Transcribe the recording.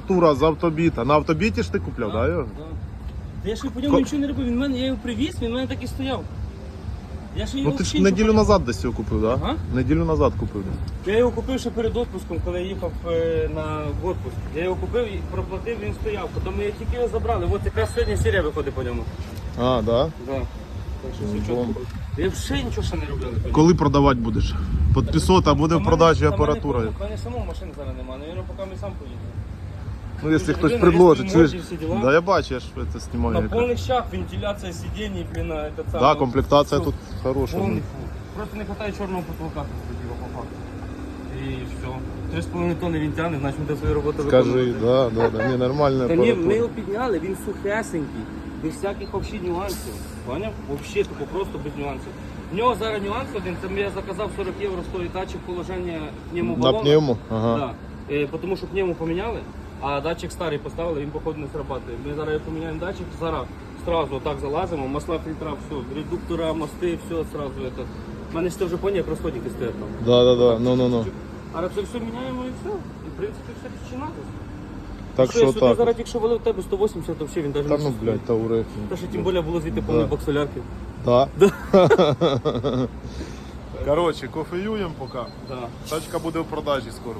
Тура з автобіта. На автобіті ж ти купляв, да? його? Та я ж по ньому Ко- нічого не робив. Він мене, я його привіз, він в мене так і стояв. Я ж його Ну ти ж взагалі неділю нічого назад десь його купив, да? Ага. Неділю назад купив. Я його купив ще перед відпуском, коли я їхав е, на відпуск. Я його купив і проплатив, він стояв. Потім ми тільки його забрали. От якраз сьогодні серія виходить по ньому. А, да? Да. Так що все Бомба. Я ще нічого ще не ньому. Коли продавати будеш? Під 500, а буде Та в мене- продажі та мене апаратура. У мене самого машини зараз немає, навіть поки ми сам поїдемо. Ну, якщо хтось людина, предложить. є чуєш? емоції, всі діла. Да, я бачу, я ж це На знімаю. повних щах вентиляція сидінь, блін, на це саме. Да, комплектація тут хороша. Повний фу. Просто не вистачає чорного потолка тут його по факту. І все. Три з половиною тонни він тягне, значить ми до свою роботу Скажи, да, да, да, не нормальна Та ні, ми апаратура. його підняли, він сухесенький, без всяких вообще нюансів. Поняв? Вообще тупо просто без нюансів. В нього зараз нюанс один, це я заказав 40 євро стоїть датчик положення пневмо На пневму? Ага. Да. Е, тому що пневму поміняли, а датчик старий поставили, він походу не срабатує. Ми зараз поміняємо датчик, зараз сразу так залазимо, масла фільтра, все, редуктора, мости, все сразу. Это. У мене ж це вже поняв, як розходники стоять там. Да, да, да, ну, ну, ну. А це все міняємо і все. І в принципі все починати. Так що я що сюди так. зараз якщо валив тебе 180, то взагалі він навіть Та не ну, блядь, Таурех. Та що тим більше було звідти повний Да. бак солярки. Да. Коротше, кофеюємо поки. Да. Тачка буде в продажі скоро.